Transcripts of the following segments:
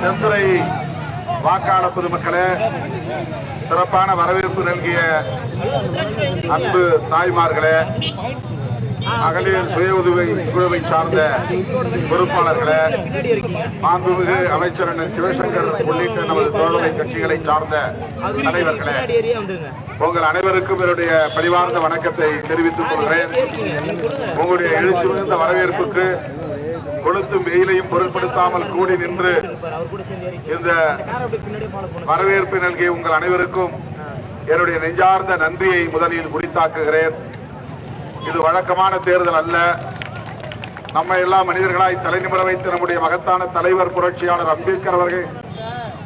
செந்துறை வாக்காள பொதுமக்களே சிறப்பான வரவேற்பு நல்கிய அன்பு தாய்மார்களே மகளிர் சுய உதவி குழுவை சார்ந்த பொறுப்பாளர்களே மாண்புமிகு அமைச்சர் சிவசங்கர் உள்ளிட்ட நமது தோழமை கட்சிகளை சார்ந்த தலைவர்களே உங்கள் அனைவருக்கும் என்னுடைய பணிவார்ந்த வணக்கத்தை தெரிவித்துக் கொள்கிறேன். உங்களுடைய எழுச்சி மிகுந்த வரவேற்புக்கு கொளுத்தும் வெயிலையும் பொருட்படுத்தாமல் கூடி நின்று இந்த வரவேற்பு நல்கிய உங்கள் அனைவருக்கும் என்னுடைய நெஞ்சார்ந்த நன்றியை முதலில் குறித்தாக்குகிறேன் இது வழக்கமான தேர்தல் அல்ல. நம்ம எல்லா மனிதர்களாய் தலைநிமிர வைத்து நம்முடைய மகத்தான தலைவர் புரட்சியாளர் அம்பேத்கர் அவர்கள்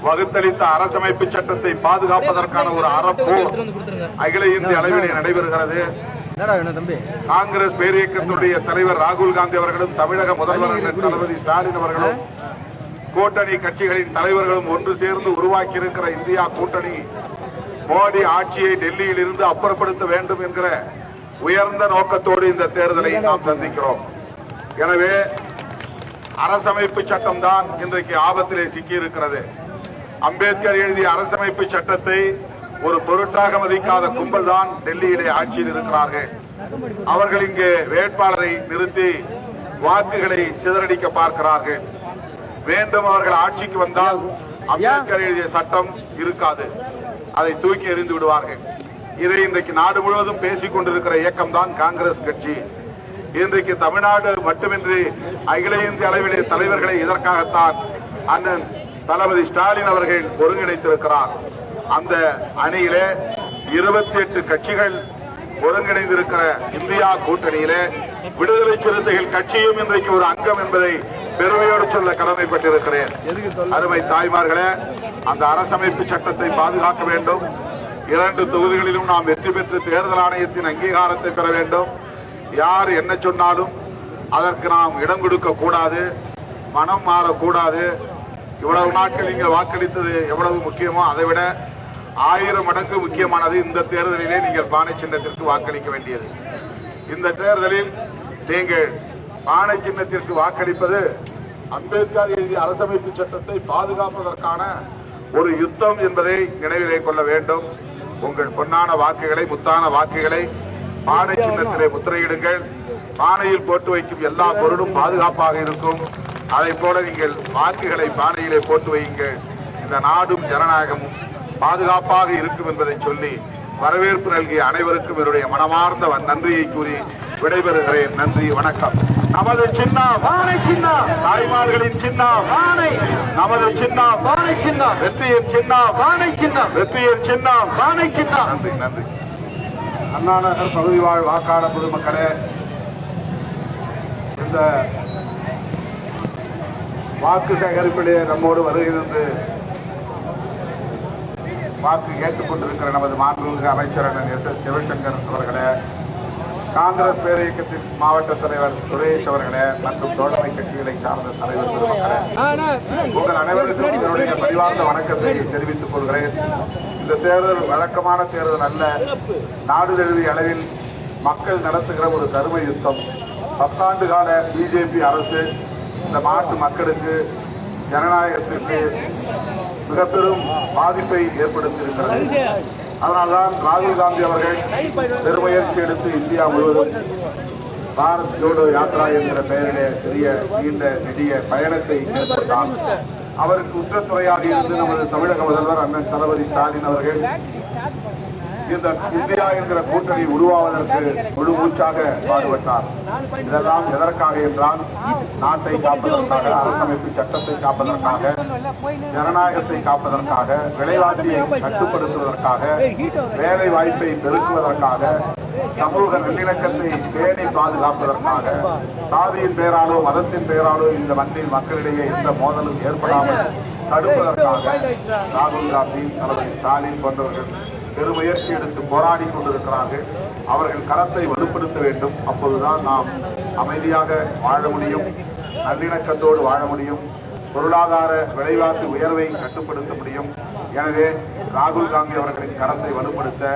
வகுத்தளித்த அரசமைப்பு சட்டத்தை பாதுகாப்பதற்கான ஒரு அறப்போர் அகில இந்திய அளவிலே நடைபெறுகிறது. காங்கிரஸ் பேரியக்கத்துடைய தலைவர் ராகுல் காந்தி அவர்களும் தமிழக முதல்வர் தளபதி ஸ்டாலின் அவர்களும் கூட்டணி கட்சிகளின் தலைவர்களும் ஒன்று சேர்ந்து உருவாக்கி இருக்கிற இந்தியா கூட்டணி மோடி ஆட்சியை டெல்லியில் இருந்து அப்புறப்படுத்த வேண்டும் என்கிற உயர்ந்த நோக்கத்தோடு இந்த தேர்தலை நாம் சந்திக்கிறோம். எனவே அரசமைப்பு சட்டம் தான் இன்றைக்கு ஆபத்திலே சிக்கியிருக்கிறது. அம்பேத்கர் எழுதிய அரசமைப்பு சட்டத்தை ஒரு பொருட்டாக மதிக்காத கும்பல் தான் டெல்லியிலே ஆட்சியில் இருக்கிறார்கள். அவர்கள் இங்கு வேட்பாளரை நிறுத்தி வாக்குகளை சிதறடிக்க பார்க்கிறார்கள். வேண்டும் அவர்கள் ஆட்சிக்கு வந்தால் அம்பேத்கர் எழுதிய சட்டம் இருக்காது. அதை தூக்கி எறிந்து விடுவார்கள். இதை இன்றைக்கு நாடு முழுவதும் பேசிக் கொண்டிருக்கிற இயக்கம் தான் காங்கிரஸ் கட்சி. இன்றைக்கு தமிழ்நாடு மட்டுமின்றி அகில இந்திய அளவிலே தலைவர்களை இதற்காகத்தான் அண்ணன் தளபதி ஸ்டாலின் அவர்கள் ஒருங்கிணைத்திருக்கிறார். அந்த அணியிலே இருபத்தி எட்டு கட்சிகள் ஒருங்கிணைந்திருக்கிற இந்தியா கூட்டணியிலே விடுதலை சிறுத்தைகள் கட்சியும் இன்றைக்கு ஒரு அங்கம் என்பதை பெருமையோடு சொல்ல கடமைப்பட்டிருக்கிறேன். அருமை தாய்மார்களே அந்த அரசமைப்பு சட்டத்தை பாதுகாக்க வேண்டும். இரண்டு தொகுதிகளிலும் நாம் வெற்றி பெற்று தேர்தல் ஆணையத்தின் அங்கீகாரத்தை பெற வேண்டும். யார் என்ன சொன்னாலும் அதற்கு நாம் இடம் கொடுக்க கூடாது மனம் மாறக்கூடாது. இவ்வளவு நாட்கள் நீங்கள் வாக்களித்தது எவ்வளவு முக்கியமோ அதை விட ஆயிரம் மடங்கு முக்கியமானது இந்த தேர்தலிலே நீங்கள் பானை சின்னத்திற்கு வாக்களிக்க வேண்டியது. இந்த தேர்தலில் நீங்கள் பானை சின்னத்திற்கு வாக்களிப்பது அம்பேத்கர் எழுதிய அரசமைப்பு சட்டத்தை பாதுகாப்பதற்கான ஒரு யுத்தம் என்பதை நினைவிலே கொள்ள வேண்டும். உங்கள் பொன்னான வாக்குகளை முத்தான வாக்குகளை பானை சின்னத்திலே முத்திரையிடுங்கள். பானையில் போட்டு வைக்கும் எல்லா பொருளும் பாதுகாப்பாக இருக்கும். அதை போல நீங்கள் வாக்குகளை பானையிலே போட்டு வையுங்கள். இந்த நாடும் ஜனநாயகமும் பாதுகாப்பாக இருக்கும் என்பதை சொல்லி வரவேற்பு நல்கிய அனைவருக்கும் என்னுடைய மனமார்ந்த நன்றியை கூறி விடைபெறுகிறேன். நன்றி வணக்கம். நமது சின்ன வானை சின்ன. தாய்மார்களின் சின்ன வானை. நமது சின்ன பானை சின்னம் வெற்றியின் சின்ன பானை சின்னம் வெற்றியின் சின்னம் பானை சின்ன. நன்றி நன்றி. அண்ணாநகர் பகுதி வாழ் வாக்காளர் பொதுமக்களே இந்த வாக்கு சேகரிப்பிலே நம்மோடு வருகிறது வாக்கு கேட்டுக்கொண்டிருக்கிற நமது மாண்புமிகு அமைச்சர் அண்ணன் எஸ் எஸ் சிவசங்கர் அவர்களே காங்கிரஸ் பேரியக்கத்தின் மாவட்ட தலைவர் சுரேஷ் அவர்களே மற்றும் தோழமை கட்சிகளை சார்ந்த தலைவர் பெருமக்களே உங்கள் அனைவருக்கும் என்னுடைய பரிவார்ந்த வணக்கத்தை தெரிவித்துக் கொள்கிறேன். இந்த தேர்தல் வழக்கமான தேர்தல் அல்ல. நாடு தழுவிய அளவில் மக்கள் நடத்துகிற ஒரு கரும யுத்தம். பத்தாண்டு கால பிஜேபி அரசு இந்த நாட்டு மக்களுக்கு ஜனநாயகத்திற்கு மிக பெரும் பாதிப்பை ஏற்படுத்தியிருக்கிறது. அதனால்தான் ராகுல் காந்தி அவர்கள் பெருமுயற்சி எடுத்து இந்தியா முழுவதும் பாரத் ஜோடோ யாத்ரா என்கிற பெயரிலே சிறிய நீண்ட நெடிய பயணத்தை மேற்கொண்டார். அவருக்கு உற்றத்துறையாக இருந்து நமது தமிழக முதல்வர் அண்ணன் தளபதி ஸ்டாலின் அவர்கள் இந்த இந்தியா என்கிற கூட்டணி உருவாவதற்கு முழு மூச்சாக பாடுபட்டார். இதெல்லாம் எதற்காக என்றால் நாட்டை காப்பதற்காக அரசமைப்பு சட்டத்தை காப்பதற்காக ஜனநாயகத்தை காப்பதற்காக விலைவாசியை கட்டுப்படுத்துவதற்காக வேலை வாய்ப்பை பெருக்குவதற்காக சமூக நல்லிணக்கத்தை பேணி பாதுகாப்பதற்காக சாதியின் பெயராலோ மதத்தின் பெயராலோ இந்த மண்ணில் மக்களிடையே எந்த மோதலும் ஏற்படாமல் தடுப்பதற்காக ராகுல் காந்தி தளபதி ஸ்டாலின் போன்றவர்கள் பெருமுயற்சி எடுத்து போராடி கொண்டிருக்கிறார்கள். அவர்கள் கரத்தை வலுப்படுத்த வேண்டும். அப்போதுதான் நாம் அமைதியாக வாழ முடியும். நல்லிணக்கத்தோடு வாழ முடியும். பொருளாதார விலைவாசி உயர்வை கட்டுப்படுத்த முடியும். எனவே ராகுல் காந்தி அவர்களின் கரத்தை வலுப்படுத்த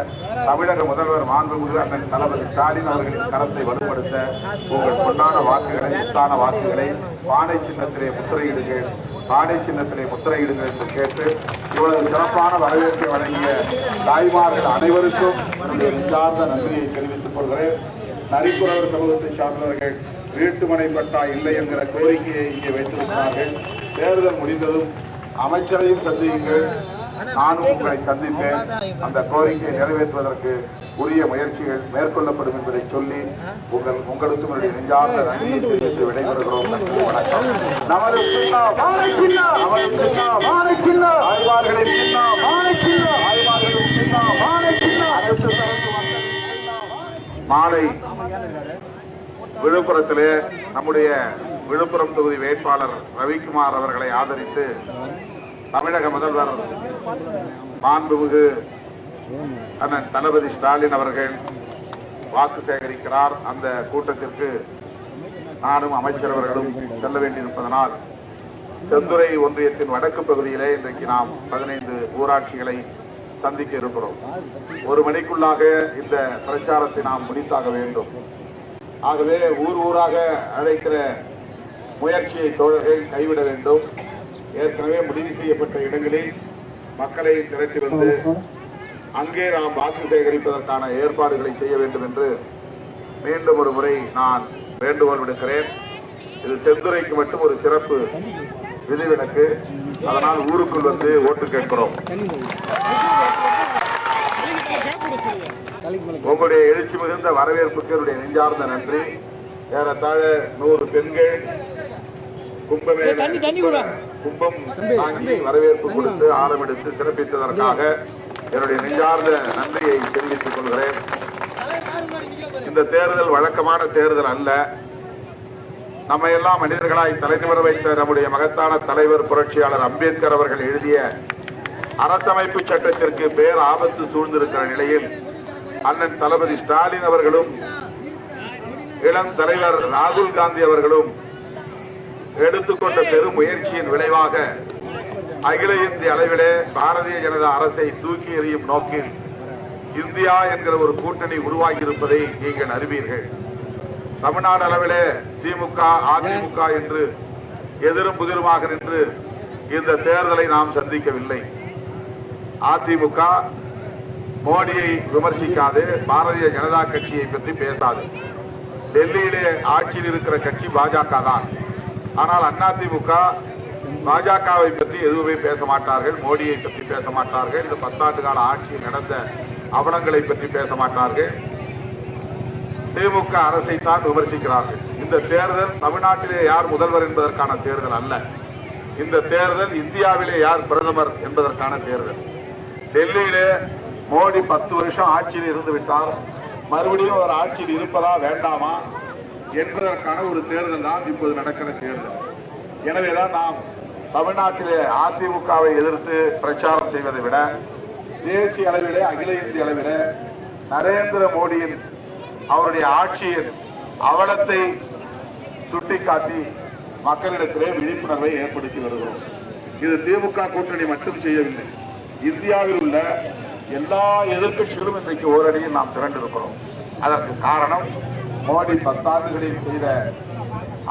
தமிழக முதல்வர் மாண்புமிகு அண்ணன் தளபதி ஸ்டாலின் அவர்களின் கரத்தை வலுப்படுத்த உங்கள் பொன்னான வாக்குகளை முத்தான வாக்குகளை பானை சின்னத்திலே முத்திரையிடுங்கள். பானை சின்னத்திலே முத்திரையிடுங்கள் என்று கேட்டு இவ்வளவு சிறப்பான வரவேற்பை வழங்கிய தாய்மார்கள் அனைவருக்கும் என்னுடைய சார்ந்த நன்றியை தெரிவித்துக் கொள்கிறேன். நரிக்குறவர் சமூகத்தை சார்ந்தவர்கள் வீட்டுமனை பட்டா இல்லை என்கிற கோரிக்கையை இங்கே வைத்திருக்கிறார்கள். தேர்தல் முடிந்ததும் அமைச்சரையும் சந்தியுங்கள். நானும் உங்களை சந்திப்பேன். அந்த கோரிக்கையை நிறைவேற்றுவதற்கு உரிய முயற்சிகள் மேற்கொள்ளப்படும் என்பதை சொல்லி உங்கள் உங்களுக்கும் என்னுடைய நெஞ்சார்ந்த நன்றியை தெரிவித்து விடைபெறுகிறோம். நன்றி, வணக்கம். நமது ஆய்வார்களின் சின்னம் ஆய்வார்களின் மாலை விழுப்புரத்திலே நம்முடைய விழுப்புரம் தொகுதி வேட்பாளர் ரவிக்குமார் அவர்களை ஆதரித்து தமிழக முதல்வர் மாண்புமிகு அண்ணன் தளபதி ஸ்டாலின் அவர்கள் வாக்கு சேகரிக்கிறார். அந்த கூட்டத்திற்கு நானும் அமைச்சர் அவர்களும் செல்ல வேண்டியிருப்பதனால் செந்துறை ஒன்றியத்தின் வடக்கு பகுதியிலே இன்றைக்கு நாம் பதினைந்து ஊராட்சிகளை சந்திக்க இருக்கிறோம். ஒரு மணிக்குள்ளாக இந்த பிரச்சாரத்தை நாம் முடித்தாக வேண்டும். ஆகவே ஊர் ஊராக அழைக்கிற முயற்சியை தோழர்கள் கைவிட வேண்டும். ஏற்கனவே முடிவு செய்யப்பட்ட இடங்களில் மக்களை திரட்டி வந்து அங்கே நாம் வாக்கு சேகரிப்பதற்கான ஏற்பாடுகளை செய்ய வேண்டும் என்று மீண்டும் ஒரு முறை நான் வேண்டுகோள் விடுக்கிறேன். இது செந்துறைக்கு மட்டும் ஒரு சிறப்பு விதிவிலக்கு அதனால் ஊருக்குள் வந்து ஓட்டு கேட்கிறோம். உங்களுடைய எழுச்சி மிகுந்த வரவேற்புக்கு என்னுடைய நெஞ்சார்ந்த நன்றி. ஏறத்தாழ நூறு பெண்கள் கும்பம் தாங்கி வரவேற்பு கொடுத்து ஆரம்பித்து சிறப்பித்ததற்காக என்னுடைய நெஞ்சார்ந்த நன்றியை தெரிவித்துக் கொள்கிறேன். இந்த தேர்தல் வழக்கமான தேர்தல் அல்ல. நம்ம எல்லாம் மனிதர்களாய் தலைநிமிர வைத்த நம்முடைய மகத்தான தலைவர் புரட்சியாளர் அம்பேத்கர் அவர்கள் எழுதிய அரசமைப்பு சட்டத்திற்கு பேர் ஆபத்து சூழ்ந்திருக்கிற நிலையில் அண்ணன் தளபதி ஸ்டாலின் அவர்களும் இளம் தலைவர் ராகுல் காந்தி அவர்களும் எடுத்துக்கொண்ட பெரும் முயற்சியின் விளைவாக அகில இந்திய அளவிலே பாரதிய ஜனதா அரசை தூக்கி எறியும் நோக்கில் இந்தியா என்கிற ஒரு கூட்டணி உருவாகி இருப்பதை நீங்கள் அறிவீர்கள். தமிழ்நாடு அளவிலே திமுக அதிமுக என்று எதிரும் புதிருமாக நின்று இந்த தேர்தலை நாம் சந்திக்கவில்லை. அதிமுக மோடியை விமர்சிக்காது பாரதிய ஜனதா கட்சியை பற்றி பேசாது. டெல்லியிலே ஆட்சியில் இருக்கிற கட்சி பாஜக தான். ஆனால் அதிமுக பாஜகவை பற்றி எதுவுமே பேச மாட்டார்கள் மோடியை பற்றி பேச மாட்டார்கள் இந்த பத்தாண்டு கால ஆட்சியில் நடந்த அவலங்களை பற்றி பேச மாட்டார்கள். திமுக அரசை தான் விமர்சிக்கிறார்கள். இந்த தேர்தல் தமிழ்நாட்டிலே யார் முதல்வர் என்பதற்கான தேர்தல் அல்ல. இந்த தேர்தல் இந்தியாவிலே யார் பிரதமர் என்பதற்கான தேர்தல். டெல்லியிலே மோடி பத்து வருஷம் ஆட்சியில் இருந்து விட்டார். மறுபடியும் அவர் ஆட்சியில் இருப்பதா வேண்டாமா என்பதற்கான ஒரு தேர்தல் தான் இப்போது நடக்கிற தேர்தல். எனவேதான் நாம் தமிழ்நாட்டிலே அதிமுகவை எதிர்த்து பிரச்சாரம் செய்வதை விட தேசிய அளவிலே அகில இந்திய அளவிலே நரேந்திர மோடியின் அவருடைய ஆட்சியின் அவலத்தை சுட்டிக்காட்டி மக்களிடத்திலே விழிப்புணர்வை ஏற்படுத்தி வருகிறோம். இது திமுக கூட்டணி மட்டும் செய்யவில்லை. இந்தியாவில் உள்ள எல்லா எதிர்கட்சிகளும் இன்றைக்கு ஓரடியில் நாம் திரண்டிருக்கிறோம். அதற்கு காரணம் மோடி பத்தாண்டுகளில் செய்த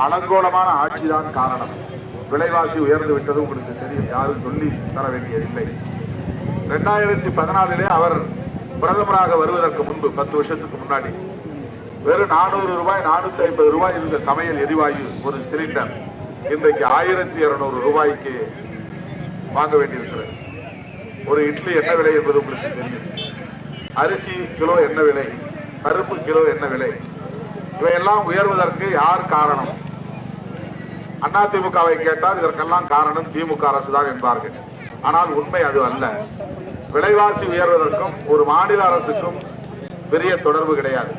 அலங்கோலமான ஆட்சிதான் காரணம். விலைவாசி உயர்ந்து விட்டது உங்களுக்கு தெரியும். யாரும் சொல்லி தர வேண்டியதில்லை. ரெண்டாயிரத்தி பதினாலிலே அவர் பிரதமராக வருவதற்கு முன்பு பத்து வருஷத்துக்கு முன்னாடி வெறும் நானூறு ரூபாய் நானூத்தி ஐம்பது ரூபாய் இருந்த சமையல் எரிவாயு ஒரு சிலிண்டர் இன்றைக்கு ஆயிரத்தி இருநூறு ரூபாய்க்கு வாங்க வேண்டியிருக்கிறது. ஒரு இட்லி என்ன விலை என்பது உங்களுக்கு தெரியும். அரிசி கிலோ என்ன விலை? பருப்பு கிலோ என்ன விலை? இவையெல்லாம் உயர்வதற்கு யார் காரணம்? அதிமுகவை கேட்டால் இதற்கெல்லாம் காரணம் திமுக அரசு தான் என்பார்கள். ஆனால் உண்மை அது அல்ல. விலைவாசி உயர்வதற்கும் ஒரு மாநில அரசுக்கும் பெரிய தொடர்பு கிடையாது.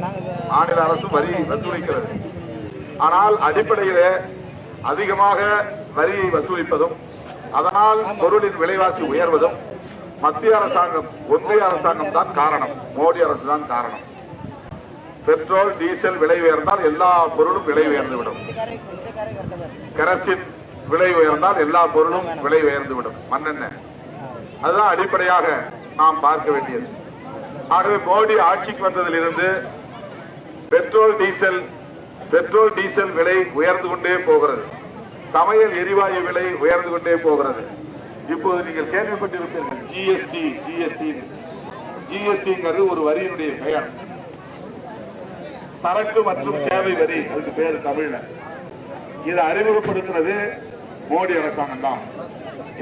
மாநில அரசு வரி வசூலிக்கிறது. ஆனால் அடிப்படையிலே அதிகமாக வரியை வசூலிப்பதும் அதனால் பொருளின் விலைவாசி உயர்வதும் மத்திய அரசாங்கம் ஒன்றிய அரசாங்கம் தான் காரணம். மோடி அரசு தான் காரணம். பெட்ரோல் டீசல் விலை உயர்ந்தால் எல்லா பொருளும் விலை உயர்ந்துவிடும். கரசின் விலை உயர்ந்தால் எல்லா பொருளும் விலை உயர்ந்துவிடும். மண்ணெண்ண அதுதான் அடிப்படையாக நாம் பார்க்க வேண்டியது. ஆகவே மோடி ஆட்சிக்கு வந்ததிலிருந்து பெட்ரோல் டீசல் பெட்ரோல் டீசல் விலை உயர்ந்து கொண்டே போகிறது. சமையல் எரிவாயு விலை உயர்ந்து கொண்டே போகிறது. இப்போது நீங்கள் கேள்விப்பட்டிருப்பீர்கள் ஜிஎஸ்டி ஜிஎஸ்டி ஜிஎஸ்டிங்கிறது ஒரு வரியினுடைய பெயர். சரக்கு மற்றும் சேவை வரி அதுக்கு பேர் தமிழ்ல. இதை அறிமுகப்படுத்துறது மோடி அரசாங்கம் தான்.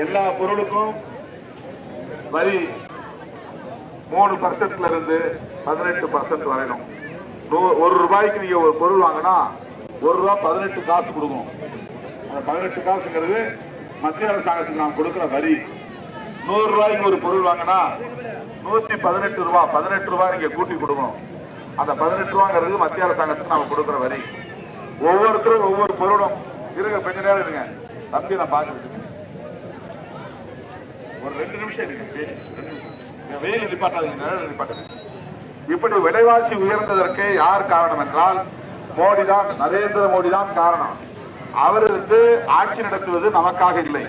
எல்லா பொருளுக்கும் வரி மூணு பர்சன்ட்ல இருந்து பதினெட்டு பர்சன்ட் வரையணும். ஒரு ரூபாய்க்கு நீங்க ஒரு பொருள் வாங்கினா ஒரு ரூபாய் பதினெட்டு காசு கொடுக்கணும் அந்த பதினெட்டு காசுங்கிறது மத்திய அரசாங்கத்துக்கு நாம் கொடுக்கிற வரி. நூறு ரூபாய்க்கு ஒரு பொருள் வாங்கினா நூத்தி பதினெட்டு ரூபாய் பதினெட்டு ரூபாய் நீங்க கூட்டி கொடுக்கணும். அந்த பதினெட்டு ரூபாங்கிறது மத்திய அரசாங்கத்துக்கு நாம கொடுக்கிற வரி. ஒவ்வொருத்தரும் ஒவ்வொரு பொருளும். இருங்க கொஞ்ச நேரம் இருங்க. தம்பி நான் பாக்குறேன் ஒரு ரெண்டு நிமிஷம் இருங்க பேசி. ரெண்டு நிமிஷம். வெயில் நிப்பாட்டாதீங்க நிழல் நிப்பாட்டுங்க. இப்படி விலைவாசி உயர்ந்ததற்கு யார் காரணம் என்றால் மோடி தான் நரேந்திர மோடி தான் காரணம். அவர் வந்து ஆட்சி நடத்துவது நமக்காக இல்லை.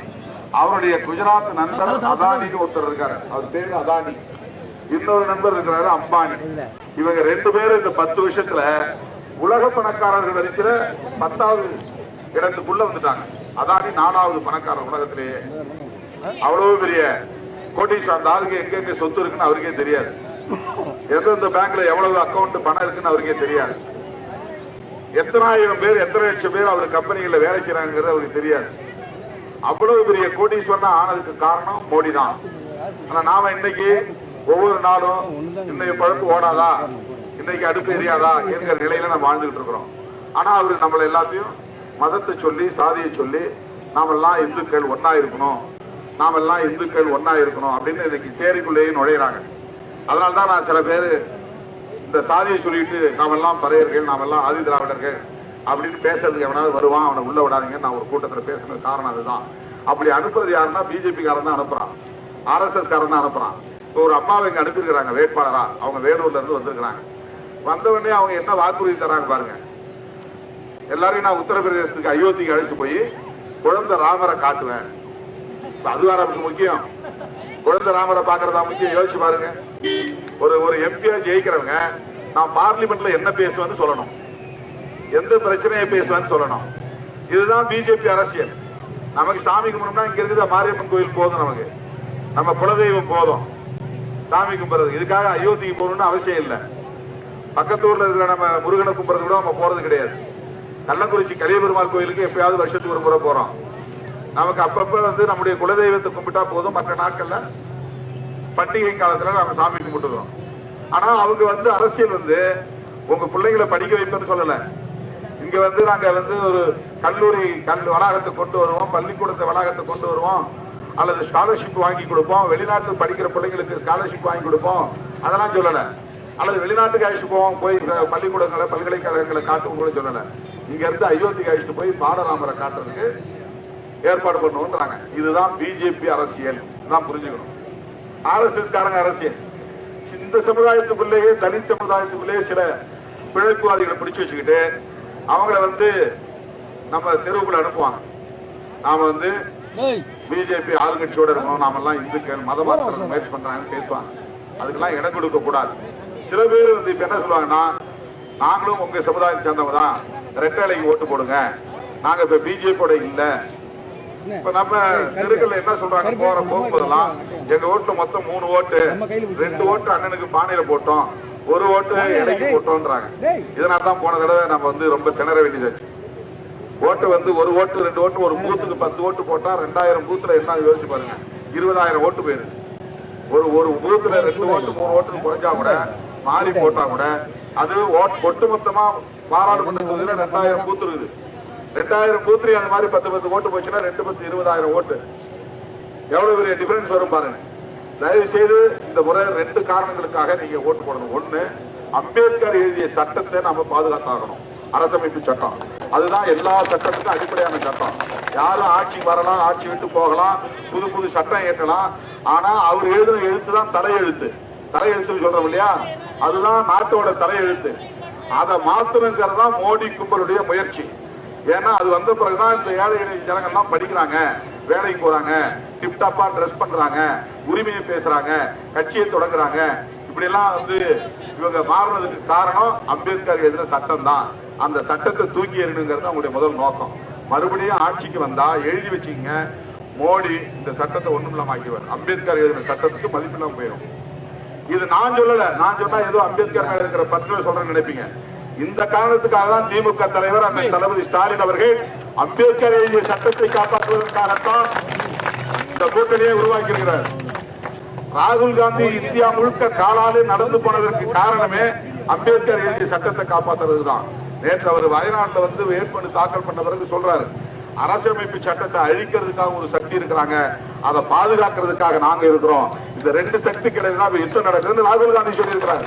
அவருடைய குஜராத் நண்பர் அதானின்னு ஒருத்தர் இருக்காரு. அவர் பேரு அதானி. இன்னொரு நண்பர் இருக்கிறாரு அம்பானி. இவங்க ரெண்டு பேரும் இந்த பத்து வருஷத்துல உலக பணக்காரர்கள் வரிசையில பத்தாவது இடத்துக்குள்ள வந்துட்டாங்க. அதானி நாலாவது பணக்காரர் உலகத்திலேயே அவ்வளவு பெரிய கோட்டீஸ்வரர் அந்த ஆளுக்கு எங்க எங்க சொத்து இருக்குன்னு அவருக்கே தெரியாது. எந்தெந்த பேங்க்ல எவ்வளவு அக்கௌண்ட் பணம் இருக்குன்னு அவருக்கே தெரியாது. எத்தனாயிரம் பேர் எத்தனை லட்சம் பேர் அவர் கம்பெனிகள்ல வேலை செய்யறாங்கிறது அவருக்கு தெரியாது. அவ்வளவு பெரிய கோடீஸ்வரனா ஆனதுக்கு காரணம் மோடி தான் ஆனா நாம இன்னைக்கு ஒவ்வொரு நாளும் இன்னைக்கு பழப்பு ஓடாதா? இன்னைக்கு அடுப்பு எரியாதா? என்கிற நிலையில நம்ம வாழ்ந்துகிட்டு இருக்கிறோம் ஆனா அவரு நம்மள எல்லாத்தையும் மதத்தை சொல்லி சாதியை சொல்லி நாமெல்லாம் இந்துக்கள் ஒன்னா இருக்கணும். நாமெல்லாம் இந்துக்கள் ஒன்னா இருக்கணும். அப்படின்னு இன்னைக்கு சேரிக்குள்ளேயே நுழையிறாங்க. அதனால தான் நான் சில பேரு இந்த சாதியை சொல்லிட்டு நாமெல்லாம் பறையர்கள் நாமெல்லாம் ஆதி திராவிடர்கள் அப்படின்னு பேசுறதுக்கு எவனாவது வருவான் அவனை உள்ள விடாதீங்க நான் ஒரு கூட்டத்துல பேசுனது காரணம் அதுதான். அப்படி அனுப்புறது யாருன்னா பிஜேபி காரன் தான் அனுப்புறான். ஆர்எஸ்எஸ் காரன் தான் அனுப்புறான். இப்போ ஒரு அம்மாவை இங்க அனுப்பியிருக்கிறாங்க வேட்பாளரா. அவங்க வேலூர்ல இருந்து வந்திருக்கிறாங்க. வந்த உடனே அவங்க என்ன வாக்குறுதி தராங்க பாருங்க. எல்லாரையும் நான் உத்தரப்பிரதேசத்துக்கு அயோத்திக்கு அழைச்சு போய் குழந்தை ராமரை காட்டுவேன். அதுதான் நமக்கு முக்கியம். குழந்தை ராமரை பாக்குறதா முக்கியம். யோசிச்சு பாருங்க. ஒரு ஒரு எம்பியா ஜெயிக்கிறவங்க நான் பார்லிமெண்ட்ல என்ன பேசுவேன்னு சொல்லணும். எந்த பிரச்சனையை பேசுவேன்னு சொல்லணும். இதுதான் பிஜேபி அரசியல். நமக்கு சாமி கும்பிடணும்னா இங்க இருக்கிற மாரியம்மன் கோயில் போதும் நமக்கு. நம்ம குலதெய்வம் போதும். சாமி கும்பிடுறது. இதுக்காக அயோத்திக்கு போகணும்னு அவசியம் இல்லை. பக்கத்தூர்ல இருக்கிற நம்ம முருகனை கும்பிடுறது கூட நம்ம போறது கிடையாது. கள்ளக்குறிச்சி கலியபெருமாள் கோயிலுக்கு எப்பயாவது வருஷத்துக்கு ஒரு முறை போறோம். நமக்கு அப்பப்ப வந்து நம்முடைய குலதெய்வத்தை கும்பிட்டா போதும். மற்ற நாட்கள்ல பண்டிகை காலத்துல நாம சாமி கும்பிட்டுக்கிறோம். ஆனா அவங்க வந்து அரசியல் வந்து உங்க பிள்ளைங்களை படிக்க வைப்பேன்னு சொல்லல. இங்க வந்து நாங்க வந்து ஒரு கல்லூரி கல் வளாகத்தை கொண்டு வருவோம். பள்ளிக்கூடத்தை வளாகத்தை கொண்டு வருவோம். அல்லது ஸ்காலர்ஷிப் வாங்கி கொடுப்போம். வெளிநாட்டில் படிக்கிற பிள்ளைங்களுக்கு ஸ்காலர்ஷிப் வாங்கி கொடுப்போம். அதெல்லாம் சொல்லல. அல்லது வெளிநாட்டுக்கு அழைச்சிட்டு போவோம். போய் பள்ளிக்கூடங்களை பல்கலைக்கழகங்களை காட்டுவோம் கூட சொல்லல. இங்க இருந்து அயோத்திக்கு அழைச்சிட்டு போய் பாலராமரை காட்டுறதுக்கு ஏற்பாடு பண்ணுவோம்ன்றாங்க இதுதான் பிஜேபி அரசியல். தான் புரிஞ்சுக்கணும். ஆர்எஸ்எஸ் காரங்க அரசியல். இந்த சமுதாயத்துக்குள்ளேயே தனி சமுதாயத்துக்குள்ளேயே சில பிழைப்புவாதிகளை பிடிச்சு வச்சுக்கிட்டு அவங்கள வந்து நம்ம தெருவுக்குள்ள அனுப்புவாங்க. நாம வந்து பிஜேபி ஆளுங்கட்சியோட இருக்கணும். நாமெல்லாம் இந்துக்கள் மத மாற்றம் முயற்சி பண்றாங்கன்னு பேசுவாங்க. அதுக்கெல்லாம் இடம் கொடுக்க கூடாது சில பேர் வந்து இப்ப என்ன சொல்லுவாங்கன்னா நாங்களும் உங்க சமுதாயத்தை சேர்ந்தவங்க தான். ரெட்டலைக்கு ஓட்டு போடுங்க. நாங்க இப்ப பிஜேபியோட இல்ல. இப்ப நம்ம தெருக்கள்ல என்ன சொல்றாங்க? போற போகும்போதெல்லாம் எங்க ஓட்டுல மொத்தம் மூணு ஓட்டு. ரெண்டு ஓட்டு அண்ணனுக்கு பானையில போட்டோம். ஒரு ஓட்டு இடைக்கு போட்டோம்ன்றாங்க இதனால தான் போன தடவை நம்ம வந்து ரொம்ப திணற வேண்டியதாச்சு ஓட்டு வந்து ஒரு ஓட்டு ரெண்டு ஓட்டு ஒரு பூத்துக்கு பத்து ஓட்டு போட்டா ரெண்டாயிரம் பூத்துல என்ன யோசிச்சு பாருங்க. இருபதாயிரம் ஓட்டு போயிருது ஒரு ஒரு பூத்துல ரெண்டு ஓட்டு மூணு ஓட்டு குறைஞ்சா கூட மாறி போட்டா கூட அது ஒட்டுமொத்தமா பாராளுமன்ற தொகுதியில ரெண்டாயிரம் பூத்து இருக்குது ரெண்டாயிரம் பூத்துலயும் அந்த மாதிரி பத்து பத்து ஓட்டு போச்சுன்னா ரெண்டு பத்து இருபதாயிரம் ஓட்டு. எவ்வளவு பெரிய டிஃபரன்ஸ் வரும் பாருங்க. தயவு செய்து இந்த முறை ரெண்டு காரணங்களுக்காக நீங்க ஓட்டு போடணும். ஒண்ணு அம்பேத்கர் எழுதிய சட்டத்தை நாம பாதுகாத்தாகணும். அரசமைப்பு சட்டம். அதுதான் எல்லா சட்டத்துக்கும் அடிப்படையான சட்டம். யாரும் ஆட்சி வரலாம் ஆட்சி விட்டு போகலாம் புது புது சட்டம் ஏற்றலாம் ஆனா அவர் எழுதின எழுத்து தான் தலையெழுத்து. தலையெழுத்துன்னு சொல்றோம் இல்லையா? அதுதான் நாட்டோட தலையெழுத்து. அதை மாத்தணுங்கிறது தான் மோடி கும்பலுடைய முயற்சி. ஏன்னா அது வந்த பிறகுதான் இந்த ஏழை எளிய ஜனங்கள்லாம் படிக்கிறாங்க. வேலைக்கு போறாங்க டிப்டாப்பா ட்ரெஸ் பண்றாங்க உரிமையை பேசுறாங்க கட்சியை தொடங்குறாங்க. இப்படி எல்லாம் வந்து இவங்க மாறுனதுக்கு காரணம் அம்பேத்கர் எழுதின சட்டம் தான் அந்த சட்டத்தை தூக்கி எறிணுங்கிறது அவங்களுடைய முதல் நோக்கம். மறுபடியும் ஆட்சிக்கு வந்தா எழுதி வச்சுக்கங்க மோடி இந்த சட்டத்தை ஒண்ணுமில்லாம ஆக்கிவார் அம்பேத்கர் எழுதின சட்டத்துக்கு மதிப்பில்லாம போயிடும் இது நான் சொல்லல. நான் சொன்னா ஏதோ அம்பேத்கர் மேல இருக்கிற பற்று சொல்றேன்னு நினைப்பீங்க. இந்த காரணத்துக்காக தான் திமுக தலைவர் அண்ணன் தளபதி ஸ்டாலின் அவர்கள் அம்பேத்கர் எழுதிய சட்டத்தை காப்பாற்றுவதற்காகத்தான் இந்த கூட்டணியை உருவாக்கி இருக்கிறார் ராகுல் காந்தி இந்தியா முழுக்க காலாலே நடந்து போனதற்கு காரணமே அம்பேத்கர் எழுதிய சட்டத்தை காப்பாற்றுறது தான் நேற்று அவர் வயநாட்டுல வந்து வேட்புமனு தாக்கல் பண்ண பிறகு சொல்றாரு. அரசியமைப்பு சட்டத்தை அழிக்கிறதுக்காக ஒரு சக்தி இருக்கிறாங்க. அதை பாதுகாக்கிறதுக்காக நாங்க இருக்கிறோம். இந்த ரெண்டு சக்தி கிடையாது யுத்தம் நடக்குதுன்னு ராகுல் காந்தி சொல்லியிருக்கிறாரு.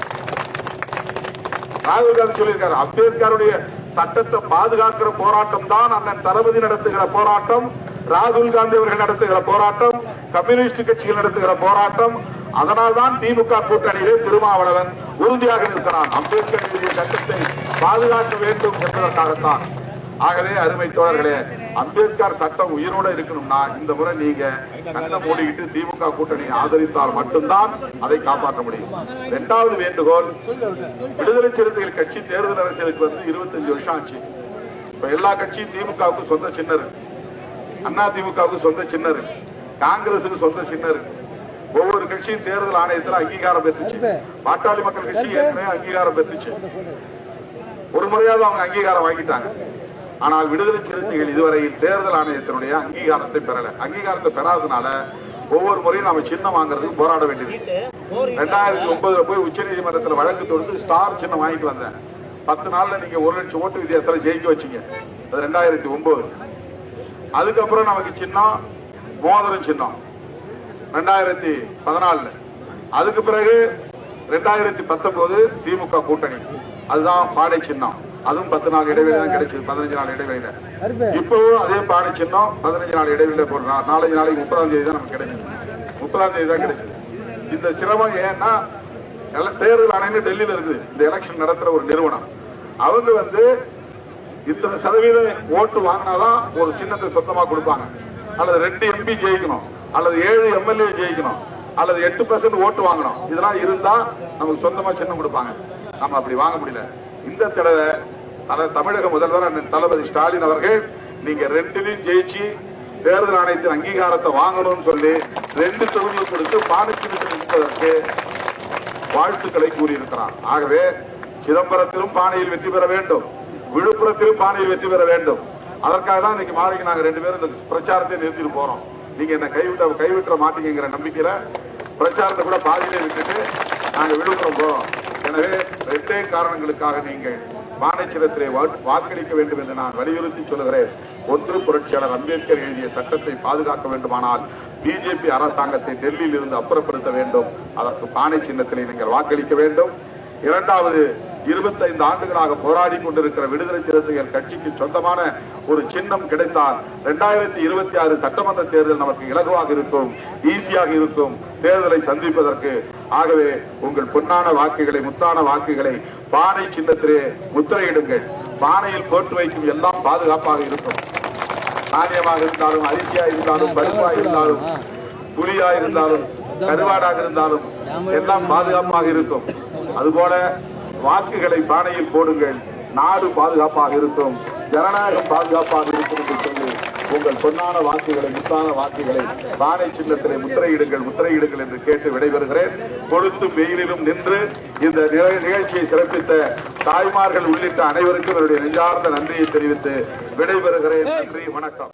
ராகுல் காந்தி சொல்லியிருக்காரு அம்பேத்கருடைய சட்டத்தை பாதுகாக்கிற போராட்டம் தான் அண்ணன் தளபதி நடத்துகிற போராட்டம் ராகுல் காந்தி அவர்கள் நடத்துகிற போராட்டம் கம்யூனிஸ்ட் கட்சிகள் நடத்துகிற போராட்டம் அதனால்தான் திமுக கூட்டணியிலே திருமாவளவன் உறுதியாக இருக்கிறான் அம்பேத்கர் எழுதிய சட்டத்தை பாதுகாக்க வேண்டும் என்பதற்காகத்தான். ஆகவே அருமை தோழர்களே அம்பேத்கர் சட்டம் உயிரோட இருக்கணும்னா இந்த முறை நீங்க கண்ணை மூடிக்கிட்டு திமுக கூட்டணியை ஆதரித்தால் மட்டும்தான் அதை காப்பாற்ற முடியும். இரண்டாவது வேண்டுகோள் விடுதலை சிறுத்தைகள் கட்சி தேர்தல் அரசியலுக்கு வந்து 25 வருஷம் ஆச்சு. இப்ப எல்லா கட்சியும் திமுகவுக்கு சொந்த சின்னர். அண்ணா திமுகவுக்கு சொந்த சின்னர். காங்கிரசுக்கு சொந்த சின்ன இருக்கு. ஒவ்வொரு கட்சியும் தேர்தல் ஆணையத்தில் அங்கீகாரம் பெற்றுச்சு. பாட்டாளி மக்கள் கட்சி ஏற்கனவே அங்கீகாரம் பெற்றுச்சு. ஒரு முறையாவது அவங்க அங்கீகாரம் வாங்கிட்டாங்க. ஆனால் விடுதலை சிறுத்தைகள் இதுவரையில் தேர்தல் ஆணையத்தினுடைய அங்கீகாரத்தை பெறல. அங்கீகாரத்தை பெறாதனால ஒவ்வொரு முறையும் நாம சின்னம் வாங்குறதுக்கு போராட வேண்டியது ரெண்டாயிரத்தி ஒன்பதுல போய் உச்ச நீதிமன்றத்தில் வழக்கு தொடுத்து ஸ்டார் சின்னம் வாங்கிட்டு வந்தேன். பத்து நாள்ல நீங்க ஒரு லட்சம் ஓட்டு வித்தியாசத்துல ஜெயிக்க வச்சீங்க. அது ரெண்டாயிரத்தி ஒன்பது. அதுக்கப்புறம் நமக்கு சின்னம் மோதிரம் சின்னம். ரெண்டாயிரத்தி பதினாலுல. அதுக்கு பிறகு ரெண்டாயிரத்தி பத்தொன்பது திமுக கூட்டணி. அதுதான் பாடை சின்னம். அதுவும் பத்து நாள் இடைவெளி தான் கிடைச்சது பதினஞ்சு நாள் இடைவெளியில. இப்பவும் அதே பாடை சின்னம் பதினஞ்சு நாள் இடைவெளியில போடுறோம் நாலஞ்சு நாளைக்கு முப்பதாம் தேதி தான் நமக்கு கிடைச்சது. முப்பதாம் தேதி தான் கிடைச்சது. இந்த சிரமம் ஏன்னா தேர்தல் ஆணையம் டெல்லியில இருக்குது. இந்த எலெக்ஷன் நடத்துற ஒரு நிறுவனம். அவங்க வந்து இத்தனை சதவீத ஓட்டு வாங்கினாதான் ஒரு சின்னத்தை சொந்தமா கொடுப்பாங்க. அல்லது ரெண்டு எம்பி ஜெயிக்கணும். அல்லது ஏழு எம்எல்ஏ ஜெயிக்கணும். அல்லது எட்டு பர்சன்ட் ஓட்டு வாங்கணும். இதெல்லாம் இருந்தா நமக்கு சொந்தமா சின்னம் கொடுப்பாங்க. நம்ம அப்படி வாங்க முடியல. இந்த தடவை தமிழக முதல்வர் அண்ணன் தளபதி ஸ்டாலின் அவர்கள் நீங்க ரெண்டுலையும் ஜெயிச்சு தேர்தல் ஆணையத்தின் அங்கீகாரத்தை வாங்கணும்னு சொல்லி ரெண்டு தொகுதிகள் கொடுத்து பாடச்சின்னத்தில் நிற்பதற்கு வாழ்த்துக்களை கூறியிருக்கிறார். ஆகவே சிதம்பரத்திலும் பானையில் வெற்றி பெற வேண்டும். விழுப்புரத்திலும் பானையில் வெற்றி பெற வேண்டும். அதற்காக தான் இன்னைக்கு மாறிக்கு நாங்க ரெண்டு பேரும் இந்த பிரச்சாரத்தை நிறுத்திட்டு போறோம். நீங்க என்ன கைவிட்ட கைவிட்ட மாட்டீங்கிற நம்பிக்கையில பிரச்சாரத்தை கூட பாதியிலே விட்டுட்டு நாங்க விழுப்புரம் போறோம். எனவே ரெண்டே காரணங்களுக்காக நீங்கள் மாநிலத்திலே வாக்களிக்க வேண்டும் என்று நான் வலியுறுத்தி சொல்கிறேன் ஒன்று புரட்சியாளர் அம்பேத்கர் எழுதிய சட்டத்தை பாதுகாக்க வேண்டுமானால் பிஜேபி அரசாங்கத்தை டெல்லியில் இருந்து அப்புறப்படுத்த வேண்டும். அதற்கு பானை சின்னத்திலே நீங்கள் வாக்களிக்க வேண்டும். இரண்டாவது இருபத்தைந்து ஆண்டுகளாக போராடி கொண்டிருக்கிற விடுதலை சிறுத்தைகள் கட்சிக்கு சொந்தமான ஒரு சின்னம் கிடைத்தால் இரண்டாயிரத்தி இருபத்தி ஆறு சட்டமன்ற தேர்தல் நமக்கு இலகுவாக இருக்கும் ஈஸியாக இருக்கும். தேர்தலை சந்திப்பதற்கு ஆகவே உங்கள் பொன்னான வாக்குகளை முத்தான வாக்குகளை பானை சின்னத்திலே முத்திரையிடுங்கள். பானையில் போட்டு வைக்கும் எல்லாம் பாதுகாப்பாக இருக்கும். தானியமாக இருந்தாலும் அரிசியா இருந்தாலும் பருப்பா இருந்தாலும் புலியா இருந்தாலும் கருவாடாக இருந்தாலும் எல்லாம் பாதுகாப்பாக இருக்கும். அதுபோல வாக்குகளை பானையில் போடுங்கள். நாடு பாதுகாப்பாக இருக்கும். ஜனநாயகம் பாதுகாப்பாக இருக்கும் என்று சொல்லி உங்கள் பொன்னான வாக்குகளை முத்தான வாக்குகளை பானை சின்னத்திலே முத்திரையிடுங்கள் முத்திரையிடுங்கள் என்று கேட்டு விடைபெறுகிறேன். கொழுத்தும் வெயிலிலும் நின்று இந்த நிகழ்ச்சியை சிறப்பித்த தாய்மார்கள் உள்ளிட்ட அனைவருக்கும் என்னுடைய நெஞ்சார்ந்த நன்றியை தெரிவித்து விடைபெறுகிறேன். நன்றி வணக்கம்.